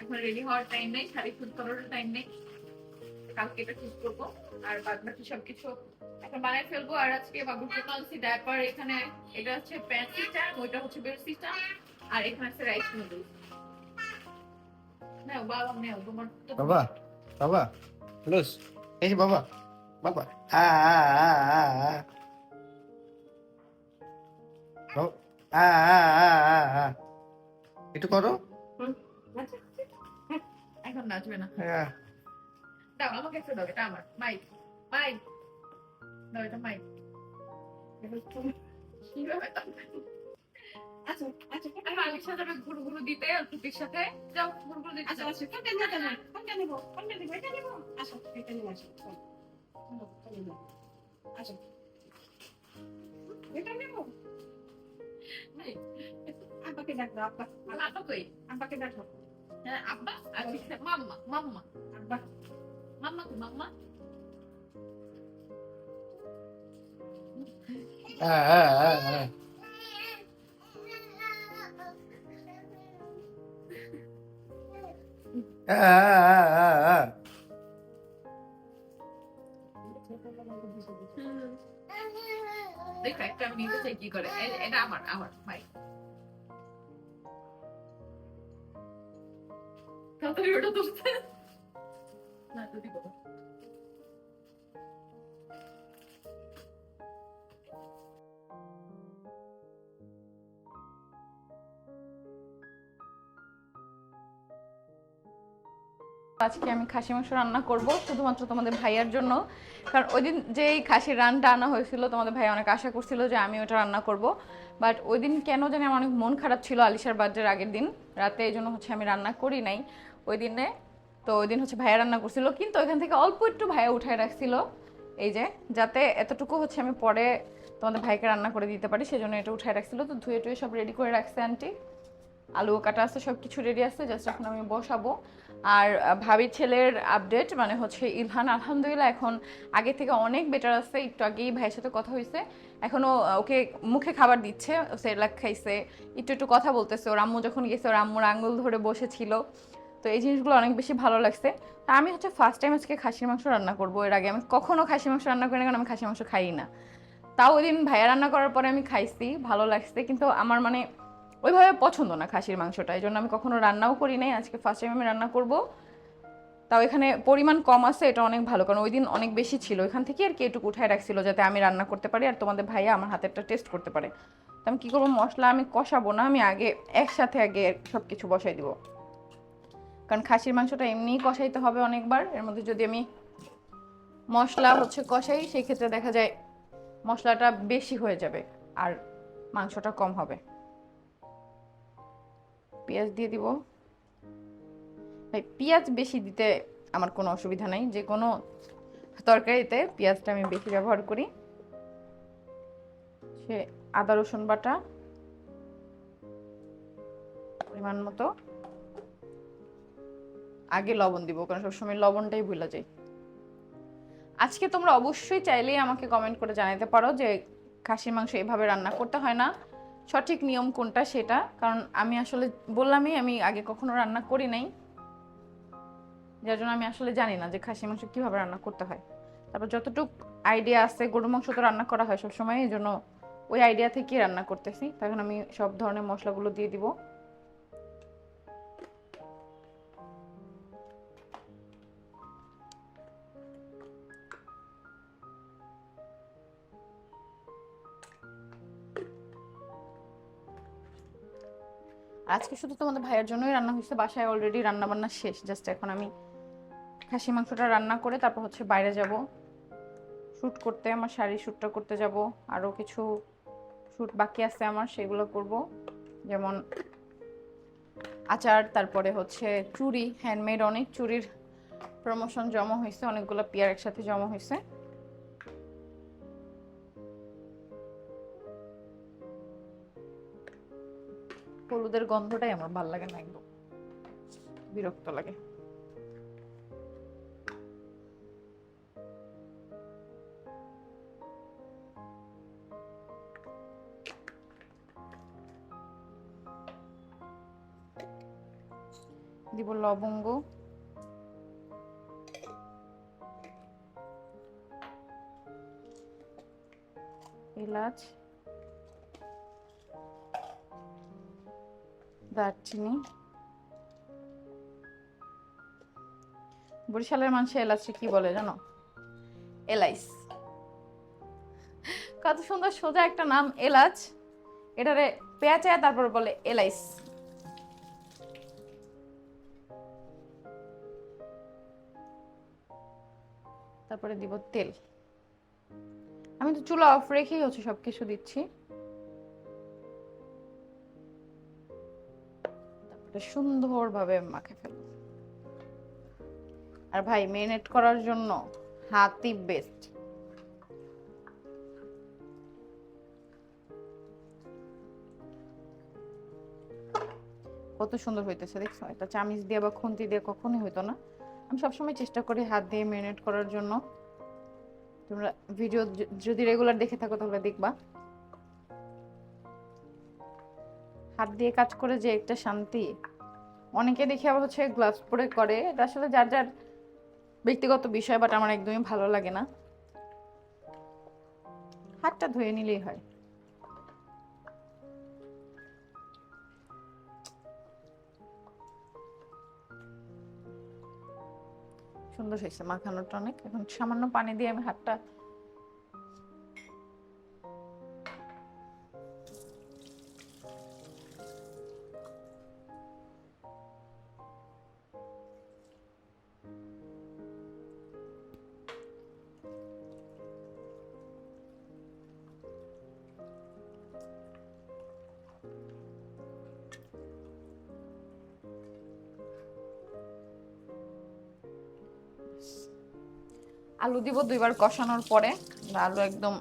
এখন রেডি হওয়ার টাইম নেই শাড়ি শুট করার টাইম নেই। কালকে এটা শুট করব আর বাদ বাকি সবকিছু এখন বানাই ফেলব। আর আজকে জন্য আনছি ডায়াপার এখানে এটা হচ্ছে প্যান্ট সিস্টেম ওইটা হচ্ছে বেড আর এখানে আছে রাইস নুডলস বাবা নেও তোমার বাবা বাবা লুস এই বাবা বাবা আ আ আ আ আ আ। আ আ আ আ একটু করো। এখন নাচবে না। হ্যাঁ। দাও আমাকে একটা দাও এটা আমার। Mike mike. দাও এটা মাইক। আচ্ছা আচ্ছা আমি আলিশা ঘুরু ঘুরু দিতে আর সাথে। যাও ঘুরু ঘুরু দিতে আচ্ছা আচ্ছা কোনটা নিতে কোনটা নিব? কোনটা নিব? এটা নিব? আসো এটা আসো নিব? আব্বাকে ডাক দাও আব্বা। আব্বা কই? আব্বাকে ডাক দাও। আব্বা আর মাম্মা মাম্মা আব্বা মাম্মা কি মাম্মা হ্যাঁ একটা মিনিট কি করে এটা আমার আমার ভাই আজকে আমি খাসি মাংস রান্না করব শুধুমাত্র তোমাদের ভাইয়ার জন্য। কারণ ওই দিন যে এই খাসির রানটা আনা হয়েছিল, তোমাদের ভাই অনেক আশা করছিল যে আমি ওটা রান্না করব। বাট ওই দিন কেন জানি আমার অনেক মন খারাপ ছিল আলিশার বার্থডের আগের দিন। রাতে এই জন্য হচ্ছে আমি রান্না করি নাই। ওই দিনে তো ওই দিন হচ্ছে ভাইয়া রান্না করছিল কিন্তু ওইখান থেকে অল্প একটু ভাইয়া উঠায় রাখছিল। এই যে যাতে এতটুকু হচ্ছে আমি পরে তোমাদের ভাইকে রান্না করে দিতে পারি সেজন্য এটা উঠায় রাখছিল। তো ধুয়ে টুয়ে সব রেডি করে রাখছে আন্টি আলু কাটা আছে সব কিছু রেডি আছে জাস্ট এখন আমি বসাবো। আর ভাবির ছেলের আপডেট মানে হচ্ছে ইলহান আলহামদুলিল্লাহ এখন আগে থেকে অনেক বেটার আছে একটু আগেই ভাইয়ের সাথে কথা হয়েছে। এখনও আহ, ওকে মুখে খাবার দিচ্ছে সেরলাক খাইছে একটু একটু কথা বলতেছে। ওর আম্মু যখন গেছে ওর আম্মুর আঙুল ধরে বসেছিল। তো এই জিনিসগুলো অনেক বেশি ভালো লাগছে। তা আমি হচ্ছে ফার্স্ট টাইম আজকে খাসির মাংস রান্না করব। এর আগে আমি কখনো খাসির মাংস রান্না করি না, কারণ আমি খাসির মাংস খাই না। তাও ওই দিন ভাইয়া রান্না করার পরে আমি খাইছি, ভালো লাগছে। কিন্তু আমার মানে ওইভাবে পছন্দ না খাসির মাংসটা এই জন্য আমি কখনো রান্নাও করি নাই। আজকে ফার্স্ট টাইম আমি রান্না করব। তাও এখানে পরিমাণ কম আছে, এটা অনেক ভালো। কারণ ওই দিন অনেক বেশি ছিল। এখান থেকে আর কি একটু উঠায় রাখছিল যাতে আমি রান্না করতে পারি আর তোমাদের ভাইয়া আমার হাতেরটা টেস্ট করতে পারে। তো আমি কী করব, মশলা আমি কষাবো না, আমি আগে একসাথে আগে সব কিছু বসাই দিব। কারণ খাসির মাংসটা এমনিই কষাইতে হবে অনেকবার। এর মধ্যে যদি আমি মশলা হচ্ছে কষাই সেই ক্ষেত্রে দেখা যায় মশলাটা বেশি হয়ে যাবে আর মাংসটা কম হবে। পেঁয়াজ দিয়ে দিব। ভাই, পেঁয়াজ বেশি দিতে আমার কোনো অসুবিধা নাই। যে কোনো তরকারিতে পেঁয়াজটা আমি বেশি ব্যবহার করি। সে আদা রসুন বাটা পরিমাণ মতো। আগে লবণ দিব, কারণ সবসময় লবণটাই ভুলে যায় আজকে তোমরা অবশ্যই চাইলেই আমাকে কমেন্ট করে জানাতে পারো যে খাসির মাংস এভাবে রান্না করতে হয় না। সঠিক নিয়ম কোনটা সেটা? কারণ আমি আসলে বললামই, আমি আগে কখনো রান্না করি নাই। যার জন্য আমি আসলে জানি না যে খাসি মাংস কীভাবে রান্না করতে হয়। তারপর যতটুক আইডিয়া আছে গরু মাংস তো রান্না করা হয় সবসময়, এই জন্য ওই আইডিয়া থেকেই রান্না করতেছি। তখন আমি সব ধরনের মশলাগুলো দিয়ে দিব। আজকে শুধু তোমাদের ভাইয়ের জন্যই রান্না হয়েছে, বাসায় অলরেডি রান্না বান্না শেষ। জাস্ট এখন আমি খাসি মাংসটা রান্না করে তারপর হচ্ছে বাইরে যাব। শ্যুট করতে, আমার শাড়ি শ্যুটটা করতে যাব। আরও কিছু শ্যুট বাকি আছে আমার, সেগুলো করব। যেমন আচার, তারপরে হচ্ছে চুড়ি হ্যান্ডমেড অনেক চুড়ির প্রমোশন জমা হয়েছে, অনেকগুলো পেয়ার একসাথে জমা হয়েছে। হলুদের গন্ধটাই আমার ভালো লাগে না একদম। বিরক্ত লাগে। দিব লবঙ্গ। এলাচ। দারচিনি। বরিশালের মানুষ এলাচে কি বলে জানো? এলাইস কত সুন্দর সোজা একটা নাম এলাচ। এটারে পেঁয়াচায় তারপর বলে এলাইস তারপরে দিব তেল। আমি তো চুলা অফ রেখেই হচ্ছে সবকিছু দিচ্ছি। সুন্দরভাবে মাখে ফেলব আর ভাই মেরিনেট করার জন্য হাতই বেস্ট কত সুন্দর হইতেছে, দেখছ? এটা চামিচ দিয়ে বা খুন্তি দিয়ে কখনোই হইতো না। আমি সবসময় চেষ্টা করি হাত দিয়ে মেরিনেট করার জন্য। তোমরা ভিডিও যদি রেগুলার দেখে থাকো তাহলে দেখবা। হাত দিয়ে কাজ করে যে একটা শান্তি। অনেকে দেখি আবার হচ্ছে গ্লাভস পরে করে। এটা আসলে যার যার ব্যক্তিগত বিষয় বাট আমার একদমই ভালো লাগে না। হাতটা ধুয়ে নিলেই হয়। সুন্দর হয়েছে মাখানোটা অনেক। এখন সামান্য পানি দিয়ে আমি হাতটা আলু দিব দুইবার কষানোর পরে। আলু একদম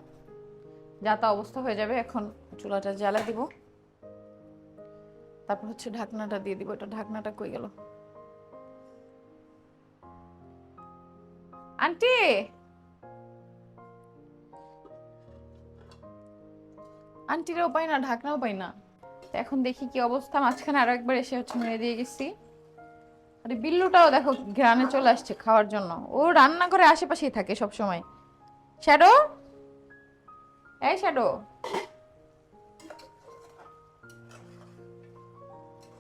যাতা অবস্থা হয়ে যাবে, এখন চুলাটা জ্বালা দিব। তারপর হচ্ছে ঢাকনাটা দিয়ে দিব। এটা ঢাকনাটা কই গেল? আন্টি! আন্টিরাও পাই না, ঢাকনাও পাই না। এখন দেখি কি অবস্থা। মাঝখানে আরও একবার এসে হচ্ছে মেরে দিয়ে গেছি। আরে বিল্লুটাও দেখো গ্রামে চলে আসছে খাওয়ার জন্য। ও রান্না করে আশেপাশেই থাকে সব সময় শ্যাডো? এই শ্যাডো।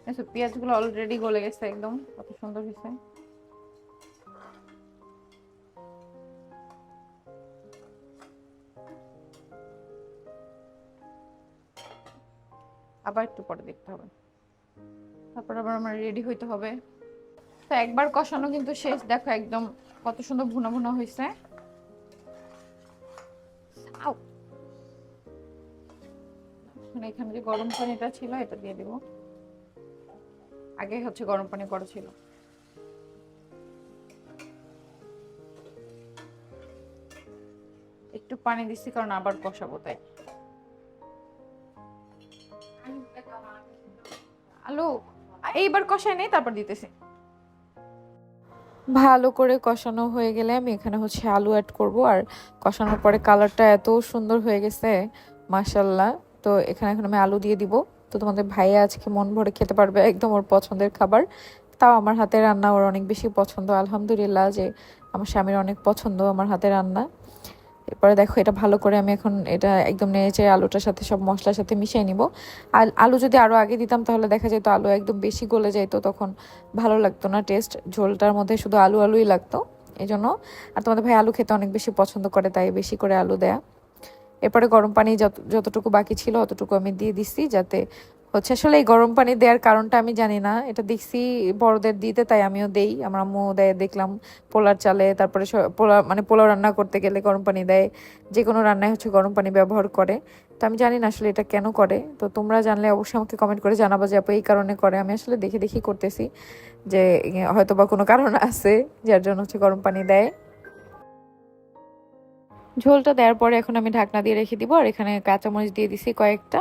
এসব পেঁয়াজগুলো অলরেডি গলে গেছে একদম, কত সুন্দর হয়েছে। আবার একটু পরে দেখতে হবে। তারপর আবার আমার রেডি হইতে হবে। তো একবার কষানো কিন্তু শেষ। দেখো একদম কত সুন্দর ভুনা ভুনা হয়েছে। এখন এখানে যে গরম পানিটা ছিল, এটা দিয়ে দিব। আগে হচ্ছে গরম পানি করা ছিল। একটু পানি দিচ্ছি কারণ আবার কষাবো, তাই। আলু, এইবার কষায় নেই, তারপর দিতেছি। ভালো করে কষানো হয়ে গেলে আমি এখানে হচ্ছে আলু অ্যাড করব। আর কষানোর পরে কালারটা এত সুন্দর হয়ে গেছে মাসাল্লাহ তো এখানে এখন আমি আলু দিয়ে দিব। তো তোমাদের ভাইয়া আজকে মন ভরে খেতে পারবে একদম ওর পছন্দের খাবার। তাও আমার হাতে রান্না ওর অনেক বেশি পছন্দ। আলহামদুলিল্লাহ যে আমার স্বামীর অনেক পছন্দ আমার হাতে রান্না। এরপরে দেখো এটা ভালো করে আমি এখন এটা একদম নেড়েচে আলুটার সাথে সব মশলার সাথে মিশিয়ে নিব। আর আলু যদি আরও আগে দিতাম তাহলে দেখা যেত আলু একদম বেশি গলে যেত তখন ভালো লাগতো না। টেস্ট ঝোলটার মধ্যে শুধু আলু আলুই লাগতো এই জন্য আর তোমাদের ভাই আলু খেতে অনেক বেশি পছন্দ করে, তাই বেশি করে আলু দেয়া। এরপরে গরম পানি যত, যতটুকু বাকি ছিল অতটুকু আমি দিয়ে দিচ্ছি যাতে হচ্ছে আসলে এই গরম পানি দেওয়ার কারণটা আমি জানি না। এটা দেখছি বড়দের দিতে, তাই আমিও দেই। আমার আম্মু দেয়, দেখলাম পোলার চালে, তারপরে পোলা মানে পোলাও রান্না করতে গেলে গরম পানি দেয়। যে কোনো রান্নায় হচ্ছে গরম পানি ব্যবহার করে। তো আমি জানি না আসলে এটা কেন করে। তো তোমরা জানলে অবশ্যই আমাকে কমেন্ট করে জানাব যে আপু এই কারণে করে। আমি আসলে দেখে দেখি করতেছি যে হয়তো বা কোনো কারণ আছে যার জন্য হচ্ছে গরম পানি দেয়। ঝোলটা দেওয়ার পরে এখন আমি ঢাকনা দিয়ে রেখে দিব। আর এখানে কাঁচামরিচ দিয়ে দিছি কয়েকটা।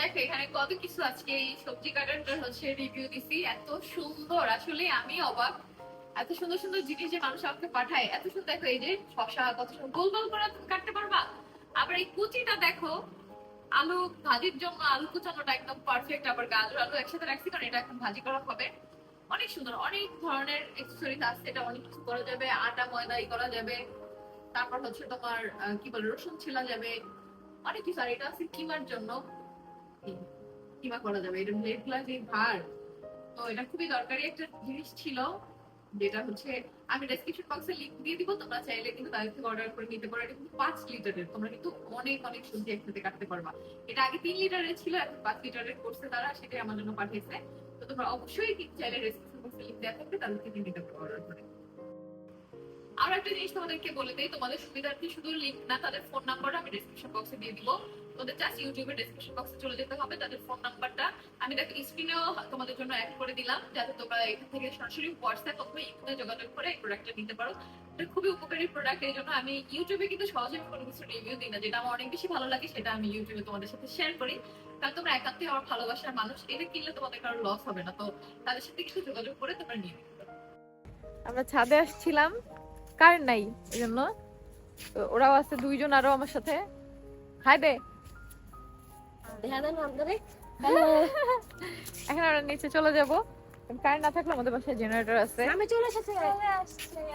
দেখো, এখানে কত কিছু আজকে এই সবজি কাটারটার হচ্ছে রিভিউ দিছি। এত সুন্দর, আসলে আমি অবাক। এত সুন্দর সুন্দর জিনিস যে মানুষ আমাকে পাঠায়। এত সুন্দর, দেখো, এই যে শশা কত গোল গোল করে তুমি কাটতে পারবা। আবার এই কুচিটা, দেখো, আলু, ভাজির জন্য আলু কুচানোটা একদম পারফেক্ট আবার গাজর, আলু একসাথে রাখছি, কারণ এটা এখন ভাজি করা হবে। অনেক সুন্দর, অনেক ধরনের এক্সেসরিজ আছে, এটা অনেক কিছু করা যাবে। আটা, ময়দা, ই করা যাবে। তারপর হচ্ছে তোমার কি বলে, রসুন ছিলা যাবে। অনেক কিছু, আর এটা আছে কিমার জন্য। কিমা করা যাবে? এটা গুলা যে ভার। তো এটা খুবই দরকারি একটা জিনিস ছিল, যেটা হচ্ছে আমি ডেসক্রিপশন বক্সে লিংক দিয়ে দিব, তোমরা চাইলে কিন্তু তাদের থেকে অর্ডার করে নিতে পারো। এটা কিন্তু পাঁচ লিটারের, তোমরা কিন্তু অনেক অনেক সবজি একসাথে কাটতে পারবা। এটা আগে তিন লিটারের ছিল, এখন পাঁচ লিটারের করছে তারা সেটাই আমার জন্য পাঠিয়েছে। তো তোমরা অবশ্যই কিন্তু চাইলে ডেসক্রিপশন বক্সে লিংক দেওয়া থাকবে, তাদের থেকে নিতে পারো অর্ডার করে। আর একটা জিনিস তোমাদেরকে বলে দেই, তোমাদের সুবিধার্থে শুধু লিংক না, তাদের ফোন নাম্বার আমি ডেসক্রিপশন বক্সে দিয়ে দিব। তোমাদের জাস্ট ইউটিউবের ডেসক্রিপশন বক্সে চলে যেতে হবে, তাদের ফোন নাম্বারটা আমি দেখো স্ক্রিনেও তোমাদের জন্য অ্যাড করে দিলাম, যাতে তোমরা এখান থেকে সরাসরি হোয়াটসঅ্যাপ অথবা ইমেলে যোগাযোগ করে এই প্রোডাক্টটা নিতে পারো। এটা খুবই উপকারী প্রোডাক্ট এই জন্য আমি ইউটিউবে কিন্তু সহজে কোনো কিছু রিভিউ দিই না। যেটা আমার অনেক বেশি ভালো লাগে, সেটা আমি ইউটিউবে তোমাদের সাথে শেয়ার করি। কারণ তোমরা একান্তই আমার ভালোবাসার মানুষ, এটা কিনলে তোমাদের কারও লস হবে না। তো তাদের সাথে কিছু যোগাযোগ করে তোমরা নিয়ে আমরা ছাদে আসছিলাম, কারেন্ট নাই, এই জন্য। ওরাও আছে, দুইজন আরও আমার সাথে। হাই দে এখন আমরা নিচে চলে যাব। কারেন্ট না থাকলে আমাদের বাসায় জেনারেটর আছে। আমি চলে এসেছি।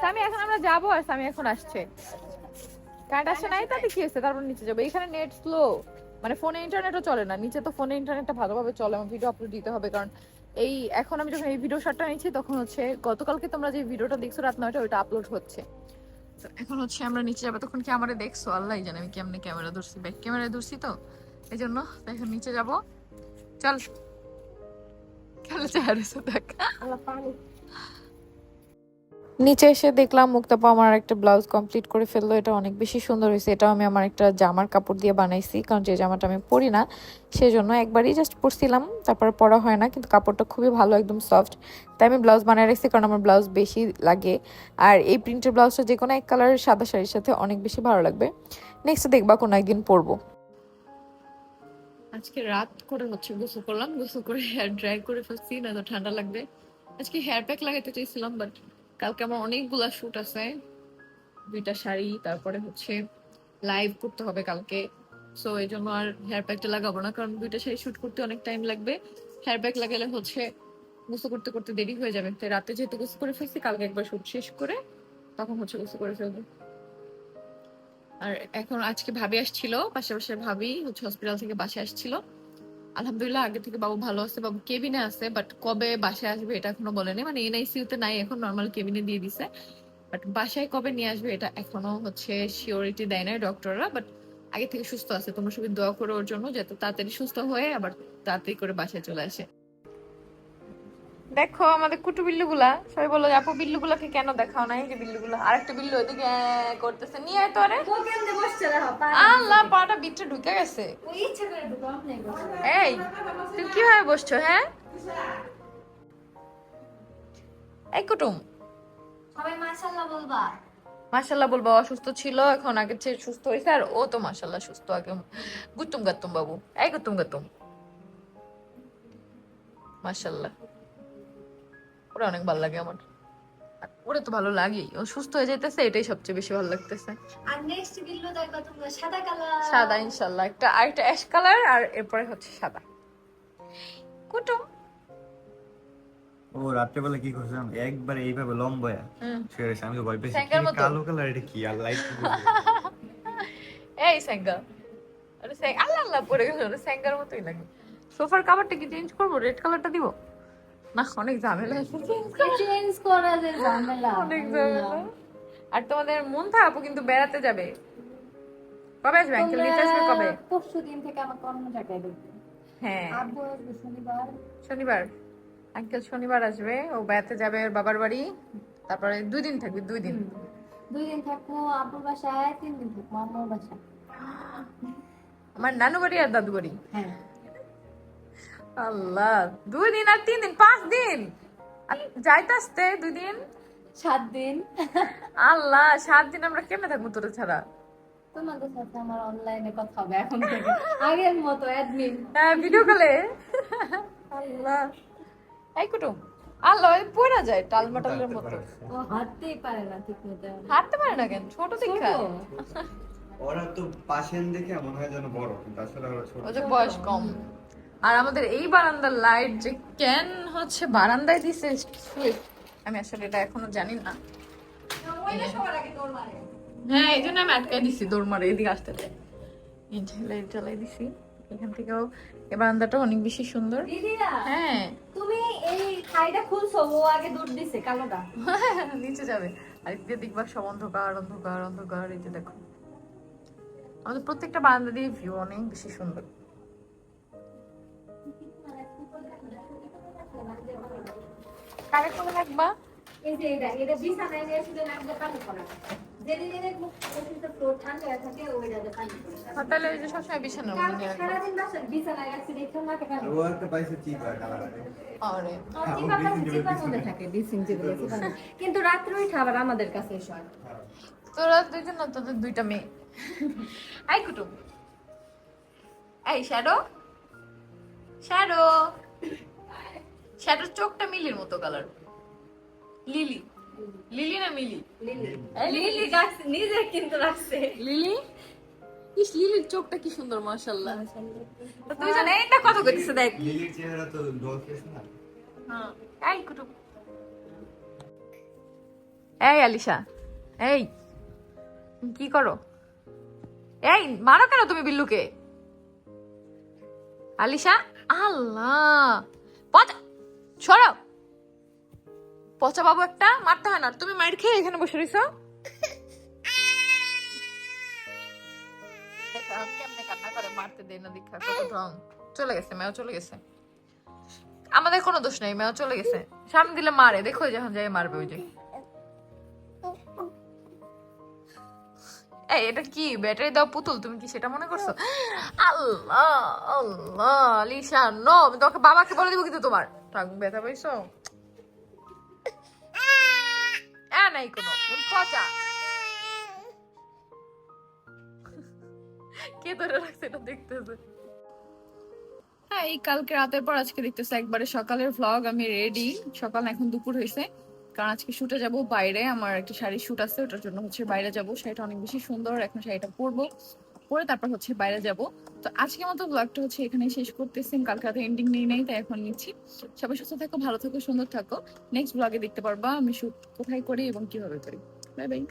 সামি এখন আমরা যাব আর সামি এখন আসছে। কারেন্ট আসছে নাই? তাতে কি হয়েছে? তারপর নিচে যাব। এখানে নেট স্লো মানে ফোনে ইন্টারনেটও চলে না। নিচে তো ফোনে ইন্টারনেটটা ভালোভাবে চলে। আমার ভিডিও আপলোড দিতে হবে। কারণ এই এখন আমি যখন এই ভিডিও শটটা নিচ্ছি তখন হচ্ছে গতকালকে তোমরা যে ভিডিওটা দেখছ রাত নয়টা ওইটা আপলোড হচ্ছে। তো এখন হচ্ছে আমরা নিচে যাব। তখন কি আমারে দেখছ? আল্লাহ জানে আমি কেমনে ক্যামেরা ধরছি। ব্যাক ক্যামেরা ধরছি তো। এই জন্য এখন নিচে যাব। চল। খেলে চেহারা দেখ। নিচে এসে দেখলাম মুক্তাপা আমার একটা ব্লাউজ কমপ্লিট করে ফেলল। এটা অনেক বেশি সুন্দর হয়েছে। এটাও আমি আমার একটা জামার কাপড় দিয়ে বানাইছি, কারণ যে জামাটা আমি পরি না, সেজন্য একবারই জাস্ট পরছিলাম। তারপর পরা হয় না, কিন্তু কাপড়টা খুবই ভালো, একদম সফট তাই আমি ব্লাউজ বানিয়ে রাখছি, কারণ আমার ব্লাউজ বেশি লাগে। আর এই প্রিন্টের ব্লাউজটা যে কোনো এক কালারের সাদা শাড়ির সাথে অনেক বেশি ভালো লাগবে। নেক্সট দেখবা কোনো একদিন পরবো। আজকে রাত করে হচ্ছে গোসল করলাম, গোসল করে হেয়ার ড্রাই করে ফেলছি না তো ঠান্ডা লাগবে। আজকে হেয়ার প্যাক লাগাইতে চাইছিলাম বাট কালকে আমার অনেকগুলা শ্যুট আছে। দুইটা শাড়ি, তারপরে হচ্ছে লাইভ করতে হবে কালকে। সো এই জন্য আর হেয়ার প্যাকটা লাগাবো না, কারণ দুইটা শাড়ি শ্যুট করতে অনেক টাইম লাগবে। হেয়ার প্যাক লাগালে হচ্ছে গোসল করতে করতে দেরি হয়ে যাবে। তাই রাতে যেহেতু গোসল করে ফেলছি, কালকে একবার শ্যুট শেষ করে তখন হচ্ছে গোসল করে ফেলব। আর এখন আজকে ভাবি আসছিল, পাশাপাশি ভাবি হচ্ছে হসপিটাল থেকে বাসায় আসছিল। আলহামদুলিল্লাহ আগে থেকে বাবু ভালো আছে, বাবু কেবিনে আছে বাট কবে বাসায় আসবে এটা এখনও বলেনি। মানে এনআইসিউ তে নাই, এখন নর্মাল কেবিনে দিয়ে দিছে। বাট বাসায় কবে নিয়ে আসবে এটা এখনও হচ্ছে শিওরিটি দেয় না ডক্টররা বাট আগে থেকে সুস্থ আছে। তোমরা সবাই দোয়া করো ওর জন্য, যাতে তাড়াতাড়ি সুস্থ হয়ে আবার তাড়াতাড়ি করে বাসায় চলে আসে। দেখো আমাদের কুটু বিল্লুগুলা। সবাই বলল আপু বিল্লুগুলাকে কেন দেখাও নাই? যে বিল্লু বিল্লুগুলা। আরেকটা বিল্লু ওইদিকে করতেছে। নিয়ে আয় তো আরে। আল্লাহ পাটা বিটটা ঢুকে গেছে। এই তুমি কীভাবে বসছো হ্যাঁ? এই কুটুম। সবাই মাশাআল্লাহ বলবা। মাশাল্লাহ বলব অসুস্থ ছিল এখন আগের চেয়ে সুস্থ হয়েছে আর ও তো মাশাল্লাহ সুস্থ আগে। গুতুম গাতুম বাবু। এই গুতুম গাতুম মাশাল্লাহ ওরা অনেক ভালো লাগে আমার। আর ওরা তো ভালো লাগেই। ও সুস্থ হয়ে যাইতেছে এটাই সবচেয়ে বেশি ভালো লাগতেছে। আর নেক্সট বিল্লো দেখবা তোমরা সাদা কালার সাদা ইনশাল্লাহ একটা আরেকটা অ্যাশ কালার আর এরপরে হচ্ছে সাদা। কুটুম। ও রাত্রেবেলা কি করছিলাম? একবার এইভাবে লম্বয়া হুম। শুয়ে রয়েছে আমি তো ভয় পেয়েছি। মতো? কালো কালার এটা কি? আর লাইট এই স্যাঙ্গা আরে স্যাং আল্লাহ আল্লাহ পড়ে গেল স্যাঙ্গার মতোই লাগে। সোফার কাভারটা কি চেঞ্জ করব? রেড কালারটা দিব? না অনেক ঝামেলা। চেঞ্জ করা যে ঝামেলা অনেক ঝামেলা। আর তোমাদের মন আপু কিন্তু বেড়াতে যাবে। কবে আসবে? আঙ্কেল নিতে আসবে কবে? পরশু দিন থেকে আমাকে অন্য জায়গায় দেখবে। হ্যাঁ। আব্বু আসবে শনিবার। শনিবার। আঙ্কেল শনিবার আসবে ও বেড়াতে যাবে ওর বাবার বাড়ি। তারপরে দুই দিন থাকবে দুই দিন। দুই দিন থাকব আব্বুর বাসায় তিন দিন থাকব আম্মুর বাসায়। আমার নানু বাড়ি আর দাদু বাড়ি। হ্যাঁ। আল্লাহ দুই দিন আর তিন দিন পাঁচ দিন। আর যাইতে আসতে দুই দিন? সাত দিন। আল্লাহ সাত দিন আমরা কেমনে থাকব তোর ছাড়া? তোমাদের সাথে আমার অনলাইনে কথা হবে এখন থেকে। আগের মতো অ্যাডমিন হ্যাঁ ভিডিও কলে আল্লাহ। এই কুটুম আল্লাহ ওই পড়া যায় টাল মাটালের মতো ও হাঁটতেই পারে না ঠিক মতো হাঁটতে পারে না কেন? ছোট দেখা ওরা তো পাশেন দেখে মনে হয় যেন বড় কিন্তু আসলে ওরা ছোট। ও যে বয়স কম। আর আমাদের এই বারান্দার লাইট যে কেন হচ্ছে বারান্দায় দিছে আমি আসলে এটা এখনও জানি না। হ্যাঁ এই জন্য আমি আটকাই দিছি দৌড় মারে এদিকে আসতে চাই এই লাইট জ্বালাই দিছি এখান থেকেও এই বারান্দাটা অনেক বেশি সুন্দর। হ্যাঁ। তুমি এই খাইটা খুলছো ও আগে দুধ দিছে কালোটা। নিচে যাবে। আর এদিকে দেখবা সব অন্ধকার অন্ধকার অন্ধকার এই যে দেখো। আমাদের প্রত্যেকটা বারান্দা দিয়ে ভিউ অনেক বেশি সুন্দর। কারে করে রাখবা এই যে এটা এটা বিছানায় নিয়ে শুধু লাগবে পানি পড়া যেদিন যেদিন ওষুধটা ফ্লোর ঠান্ডা হয়ে থাকে ওইটাতে পানি পড়ে তাহলে ওই যে সবসময় বিছানার মধ্যে নিয়ে সারাদিন বাসা বিছানায় রাখছি দেখে মাকে পানি ও একটা পাইছে চিপা আরে। চিপা কাছে চিপার মধ্যে থাকে ডিসিং যেগুলো কিন্তু রাত্রে উঠে আবার আমাদের কাছে এসে তোরা দুইজন না তোদের দুইটা মেয়ে। আই কুটুম এই শ্যাডো। শ্যাডো। শ্যাডোর চোখটা মিলির মতো কালার লিলি। লিলি না মিলি? লিলি। লিলি রাখছে নিজে কিন্তু রাখছে। লিলি? ইস লিলির চোখটা কি সুন্দর মাশাআল্লাহ। তো দুইজন এইটা কথা কইতেছে দেখ। লিলির চেহারা তো ডল ফেস না। হ্যাঁ এই কুটুম এই আলিশা এই কি করো? এই মারো কেন তুমি বিল্লুকে? আলিশা আল্লাহ। সরাও পচা বাবু একটা, মারতে হয় না। তুমি মাইর খেয়ে এখানে বসে রইছো। আমাদের কোনো দোষ নেই মেও চলে গেছে। সামনে দিলে মারে, দেখো যখন যাই মারবে ওই যে। এই, এটা কি? ব্যাটারি দাও পুতুল, তুমি কি সেটা মনে করছ? আল্লাহ আল্লাহ লিসা নো আমি তোমাকে বাবাকে বলে দিব কিন্তু তোমার। টাক ব্যথা পাইছো? এ, নাই কোনো। পচা কে ধরে রাখছে হ্যাঁ এই কালকে রাতের পর আজকে দেখতেছে একবারে সকালের ভ্লগ আমি রেডি সকাল এখন দুপুর হয়েছে। কারণ আজকে শুটে যাব বাইরে। আমার একটা শাড়ির শুট আছে, ওটার জন্য হচ্ছে বাইরে যাব। শাড়িটা অনেক বেশি সুন্দর, এখন শাড়িটা পরবো। পরে তারপর হচ্ছে বাইরে যাব। তো আজকের মতো ব্লগটা হচ্ছে এখানে শেষ করতেছি। কালকে রাতে এন্ডিং নেই নাই, তাই এখন নিচ্ছি। সবাই সুস্থ থাকো, ভালো থাকো, সুন্দর থাকো। নেক্সট ব্লগে দেখতে পারবা আমি শুট কোথায় করি এবং কীভাবে করি। Bye bye